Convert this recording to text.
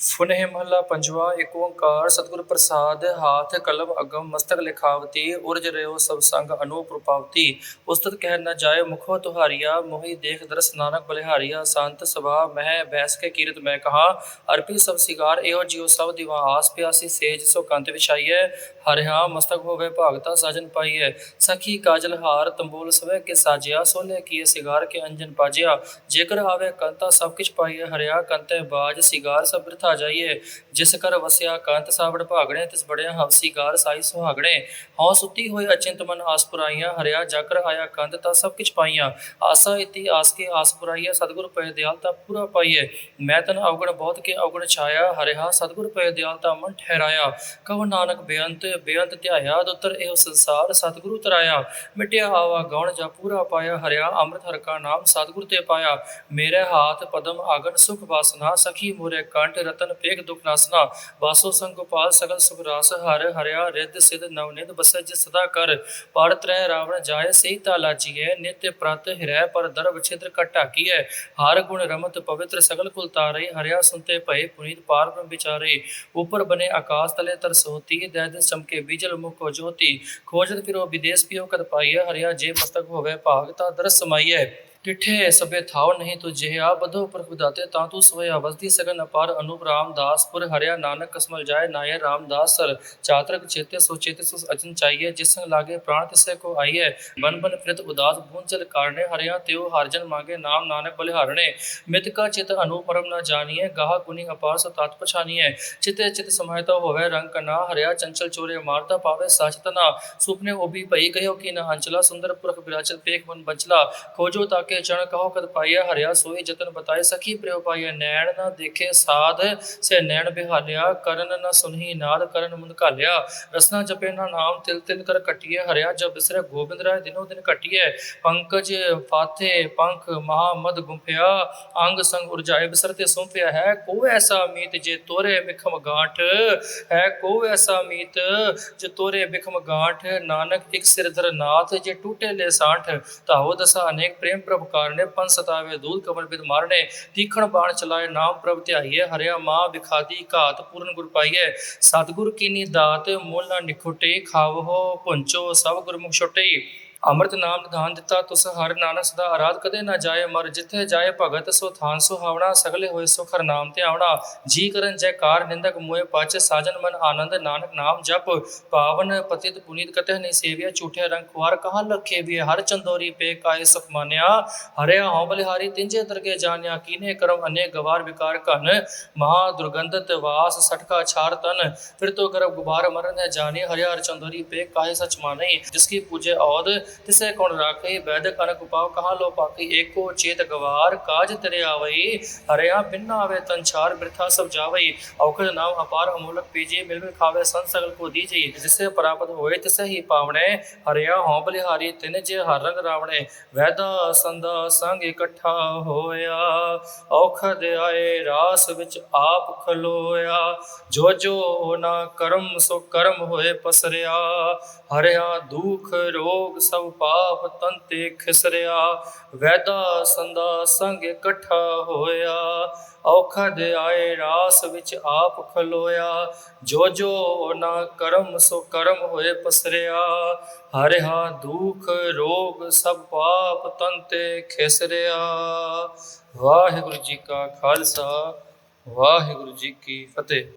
ਫੁਨਹਿ ਮਹੱਲਾ ਪੰਜਵਾ ਏਕ ਓੰਕਾਰ ਸਤਿਗੁਰ ਪ੍ਰਸਾਦ, ਹਾਥ, ਕਲਮ, ਅਗਮ, ਮਸਤਕ, ਲਿਖਾਵਤੀ, ਉਰਜ ਰਿਓ, ਸਭ ਸੰਗ, ਅਨੂਪ, ਰੂਪਾਵਤੀ। ਉਸਤਤ ਕਹਿ ਨ ਜਾਏ ਮੁਖੋ ਤੁਹਾਰੀਆ, ਮੋਹਿ ਦੇਖ ਦਰਸ ਨਾਨਕ ਬਲਿਹਾਰੀਆ, ਸੰਤ ਸਭਾ, ਮਹਿ ਬੈਸ ਕੇ ਕੀਰਤ ਮੈਂ ਕਹਾ। ਅਰਪੀ ਸਭ ਸਿਗਾਰ, ਇਹੋ ਜਿਉ ਸਭ ਦਿਵਾ, ਆਸ ਪਿਆਸੀ ਸੇਜ ਸੋ ਕੰਤ ਵਿਛਾਈਐ। ਹਰਿਆ ਮਸਤਕ ਹੋਵੇ ਭਾਗਤਾ, ਸਾਜਨ ਪਾਈਐ। ਸਖੀ ਕਾਜਲ ਹਾਰ, ਤੰਬੂਲ ਸਵੇ ਕੇ ਸਾਜਿਆ ਸੋਲੇ ਕੀਏ ਸਿਗਾਰ ਕੇ ਅੰਜਨ ਪਾਜਿਆ। ਜੇਕਰ ਆਵੇ ਕੰਤਾ ਸਭ ਕਿਛ ਪਾਈਐ, ਹਰਿਆ ਕੰਤੇ ਬਾਜ, ਸਿਗਾਰ ਸਭ ਬਿਰਥਾ ਜਾਈਏ। ਜਿਸ ਕਰ ਵਸਿਆ ਕੰਤ ਸਾਵੜ ਭਾਗਣੇ, ਤਿਸ ਬੜਿਆ ਹਵਸੀਗਾਰ ਸਾਈ ਸੁਹਾਗਣੇ। ਹਉ ਸੁੱਤੀ ਹੋਈ ਅਚਿੰਤ ਮਨ ਆਸ ਹਰਿਆ ਜਾਕਰ ਆਇਆ ਕੰਤ ਤਾ ਸਭ ਕਿਛ ਪਾਈਆਂ। ਆਸਾ ਇਤੀ ਆਸ ਕੇ ਆਸ ਪੁਰਾਈਆ ਸਤਿਗੁਰ ਪਏ ਦਿਆਲਤਾ ਪੂਰਾ ਪਾਈਐ ਮੈਂ ਤਨ ਅਵਗਣ ਬਹੁਤ ਕੇ ਅਵਗਣ ਛਾਇਆ ਹਰਿਆ ਸਤਿਗੁਰ ਪਏ ਦਿਆਲਤਾ ਮਨ ਠਹਿਰਾਇਆ। ਕਹੋ ਨਾਨਕ ਬੇਅੰਤ ਬੇਅੰਤ ਧਿਆਇਆ, ਦੁੱਤਰ ਇਹੋ ਸੰਸਾਰ ਸਤਿਗੁਰੂ ਤਰਾਇਆ। ਮਿਟਿਆ ਆਵਾ ਗਉਣ ਜਾ ਪੂਰਾ ਪਾਇਆ, ਹਰਿਆ ਅੰਮ੍ਰਿਤ ਹਰ ਕਾ ਨਾਮ ਸਤਿਗੁਰ ਤੇ ਪਾਇਆ। ਮੇਰੇ ਹਾਥ ਪਦਮ ਆਗਨ ਸੁਖ ਵਾਸਨਾ, ਸਖੀ ਮੋਰੇ ਕੰਠ ਰਤਨ ਪੇਖ ਦੁਖ ਨਾਸਨਾ ਵਾਸੋ ਸੰਗ ਸਗਲ ਸੁਖ ਰਾਸ ਹਰ ਹਰਿਆ ਰਿੱਧ ਸਿਧ ਨਵ ਨਿਧ ਬਸੈ ਸਦਾ ਕਰ। ਪਰ ਤ੍ਰੈ ਰਾਵਣ ਜਾਏ ਸਹੀ ਤਾ ਲਾਜੀਐ, ਨਿਤ ਪ੍ਰਤ ਹਿਰੈ ਪਰ ਦਰਬ ਛਿਦਰ ਕਟ ਹਰ ਗੁਣ ਰਮਤ ਪਵਿੱਤਰ ਸਗਲ ਕੁਲ ਤਾਰੇ, ਹਰਿਆ ਸੁਨਤੇ ਭਏ ਪੁਨੀਤ ਪਾਰ ਬ੍ਰਹਮ ਵਿਚਾਰੇ। ਉਪਰ ਬਨੇ ਆਕਾਸ ਤਲੇ ਤਰਸੋਤੀ ਦੈ ਦਿਨ ਚਮਕੇ ਬਿਜਲ ਮੁਖੋ ਜੋਤੀ। ਖੋਜਤ ਫਿਰੋ ਵਿਦੇਸ ਪਿਓ ਕਦ ਪਾਈਐ, ਹਰਿਆ ਜੇ ਮਸਤਕ ਹੋਵੇ ਭਾਗ ਤਾ ਦਰਸ ਸਮਾਈਐ। ਟਿਠੇ ਸਭੇ ਥਾਉ ਨਹੀਂ ਤੁ ਜਿਹਾ ਬਧੋ ਪ੍ਰਭ ਦਾਤੇ, ਤਾਂ ਤੂੰ ਸੋਇਆ ਵਸਦੀ ਸਗਨ ਅਪਾਰ ਅਨੂਪ ਰਾਮਦਾਸ ਪੁਰ ਹਰਿਆ ਨਾਨਕ ਕਸਮਲ ਜਾਏ, ਨਾਏ ਰਾਮਦਾਸ ਸਰ, ਚਾਤਰਕ ਚੇਤੇ ਸੋ ਚੇਤੇ ਸੋ ਅਜਨ ਚਾਹੀਏ ਜਿਸ ਸੰਗ ਲਾਗੇ ਪ੍ਰਾਣ ਤਿਸੈ ਕੋ ਆਈਐ, ਬਨ ਬਨ ਫਿਰਤ ਉਦਾਸ ਬੂੰਦ ਜਲ ਕਾਰਣੇ ਹਰਿਆ ਤਿਉ ਹਰਜਨ ਮਾਗੇ, ਨਾਮ ਨਾਨਕ ਬਲਿਹਾਰਣੇ ਮਿਤ ਕਾ ਚਿਤ ਅਨੂਪਰਮ ਨ ਜਾਣੀਐ, ਗਾਹ ਗੁਨੀ ਅਪਾਰ ਸੋ ਤਤ ਪਛਾਨੀਐ, ਚਿਤੇ ਚਿਤ ਸਮਾਇਤਾ ਹੋਵੇ ਰੰਗ ਕਨਾ, ਹਰਿਆ ਚੰਚਲ ਚੋਰੇ ਮਾਰਤਾ ਪਾਵੇ ਸਾਚਤਨਾ ਸੁਪਨੇ 오ਭੀ ਭਈ ਗਇਓ ਕੀ ਨ ਅੰਚਲਾ ਸੁੰਦਰ ਪੁਰਖ ਵਿਰਾਜਤ ਪੇਖ ਮਨ ਬੰਚਲਾ, ਖੋਜੋ ਤਾਕੇ ਚਣ ਕਹੋ ਕਦ ਪਾਈਆ ਹਰਿਆ ਸੋਈ ਜਤਨ ਬਤਾਏ ਸਖੀ ਪ੍ਰਿਉ ਪਾਈਆ ਨੈਣ ਨਾ ਦੇਖੇ ਸਾਧ, ਸੇ ਨੈਣ ਬਿਹਾਲਿਆ ਕਰਨ ਨ ਸੁਨਹੀ ਨਾਦ, ਕਰਨ ਮੁੰਦ ਘਾਲਿਆ। ਰਸਨਾ ਜਪੇ ਨਾ ਨਾਮ, ਤਿਲ ਤਿਲ ਕਰ ਕਟਿਏ ਹਰਿਆ, ਜਬ ਬਿਸਰੇ ਗੋਬਿੰਦ ਰਾਏ ਦਿਨੋ ਦਿਨ ਕਟਿਏ ਪੰਕਜ ਫਾਥੇ ਪੰਖ ਮਹਾ ਮਦ ਗੁੰਫਿਆ, ਅੰਗ ਸੰਗ ਉਰਜਾਏ ਬਿਸਰ ਤੇ ਸੌਂਪਿਆ ਹੈ। ਕੋ ਐਸਾ ਮੀਤ ਜੇ ਤੋਰੇ ਬਿਖਮ ਗਾਂਠ? ਹੈ ਕੋ ਐਸਾ ਮੀਤ ਜੇ ਤੋਰੇ ਬਿਖਮ ਗਾਂਠ? ਨਾਨਕ ਇੱਕ ਸਿਰਧਰ ਨਾਥ ਜੇ ਟੂਟੇ ਲੈ ਸਾਂਠ। ਤਾਹੋ ਦਸਾ ਅਨੇਕ ਪ੍ਰੇਮ ਪ੍ਰਭ ਕਾਰਣੇ ਪੰਨ ਸਤਾਵੇ ਦੂਤ ਕਮਲ ਬਿਦ ਮਾਰਣੇ ਤੀਖਣ ਬਾਣ ਚਲਾਏ, ਨਾਮ ਪ੍ਰਭ ਧਿਆਈਏ ਹਰਿਆ ਮਾਂ ਵਿਖਾਦੀ ਘਾਤ ਪੂਰਨ ਗੁਰ ਪਾਈਏ ਸਤਿਗੁਰ ਕੀਨੀ ਦਾਤ, ਮੁੱਲ ਨਿਖੁਟੇ ਖਾਵੋ ਪੁੰਚੋ ਸਭ ਗੁਰਮੁਖ ਛੁਟੇ। ਅੰਮ੍ਰਿਤ ਨਾਮ ਨਿਧਾਨ ਦਿੱਤਾ, ਤੁਸ ਹਰ ਨਾਨਕ ਸਦਾ ਆਰਾਧ ਕਦੇ ਨਾ ਜਾਏ, ਮਰ ਜਿੱਥੇ ਜਾਏ ਭਗਤ, ਸੋ ਥਾਨ ਸੁਹਾਵਣਾ ਸਗਲੇ ਹੋਏ ਸੁਖ ਹਰ ਨਾਮ ਤੇ ਆਵਣਾ। ਜੀ ਕਰਨ ਜੈਕਾਰ ਨਿੰਦਕ ਮੋਏ ਪਛ ਸਾਜਨ ਮਨ ਆਨੰਦ ਨਾਨਕ ਨਾਮ ਜਪ। ਪਾਵਨ ਪਤਿਤ ਪੁਨੀਤ ਕਤਹਿ ਨਹੀਂ ਸੇਵਿਆ ਝੂਠਿਆ ਰੰਗ ਖੁਆਰ ਕਹਾਂ ਲਖੇ ਵੀ, ਹਰ ਚੰਦੋਰੀ ਪੇ ਕਾਇ ਸਪਮਾਨਿਆ ਹਰਿਆ ਹਉ ਬਲਿਹਾਰੀ, ਤਿੰਜੇ ਤਰਕੇ ਜਾਣਿਆ, ਕੀਨੇ ਕਰਮ ਅਨੇ ਗਵਾਰ ਵਿਕਾਰ ਕਨ ਮਹਾ ਦੁਰਗੰਧਤ ਵਾਸ, ਸਟਕਾ ਛਾਰ ਤਨ। ਫਿਰ ਤੋ ਗਰਬ ਗੁਬਾਰ ਮਰਨ ਹੈ ਜਾਣੇ, ਹਰਿਆ ਹਰ ਚੰਦੋਰੀ ਪੇ ਕਾਇ ਸਚ ਮਾਨੇ ਜਿਸ ਕੀ ਪੂਜੇ ਔਦ तिसे कोण राखे वैद कनक उपाव कहा लो पाकी एको चेत गवार काज तरे आवई हरया बिन आवे तंचार वृथा सब जावई औखद नाम अपार अमूलक पीजे मिल में खावे संत सगल को दीजे जिसे प्राप्त होए तिसे ही पावणे हरया हों बलिहारी तिन जे हर रंग रावणे वैदा संदा संग इकट्ठा होया ਔਖਦ ਆਏ ਰਾਸ ਵਿੱਚ ਆਪ ਖਲੋਇਆ ਜੋ ਜੋ ਹੋਣਾ ਕਰਮ ਸੋ ਕਰਮ ਹੋਏ ਪਸਰਿਆ ਹਰਿਆ ਦੁਖ ਰੋਗ ਸਭ ਪਾਪ ਤੰਤੇ ਖਿਸਰਿਆ, ਵੈਦਾ ਸੰਦਾ ਸੰਗ ਇਕੱਠਾ ਹੋਇਆ। ਔਖਦ ਆਏ ਰਾਸ ਵਿੱਚ ਆਪ ਖਲੋਇਆ, ਜੋ ਜੋ ਨਾ ਕਰਮ ਸੋ ਕਰਮ ਹੋਏ ਪਸਰਿਆ। ਹਰਿਆ ਦੁਖ ਰੋਗ ਸਭ ਪਾਪ ਤੰਤੇ ਖਿਸਰਿਆ। ਵਾਹਿਗੁਰੂ ਜੀ ਕਾ ਖਾਲਸਾ, ਵਾਹਿਗੁਰੂ ਜੀ ਕੀ ਫਤਿਹ।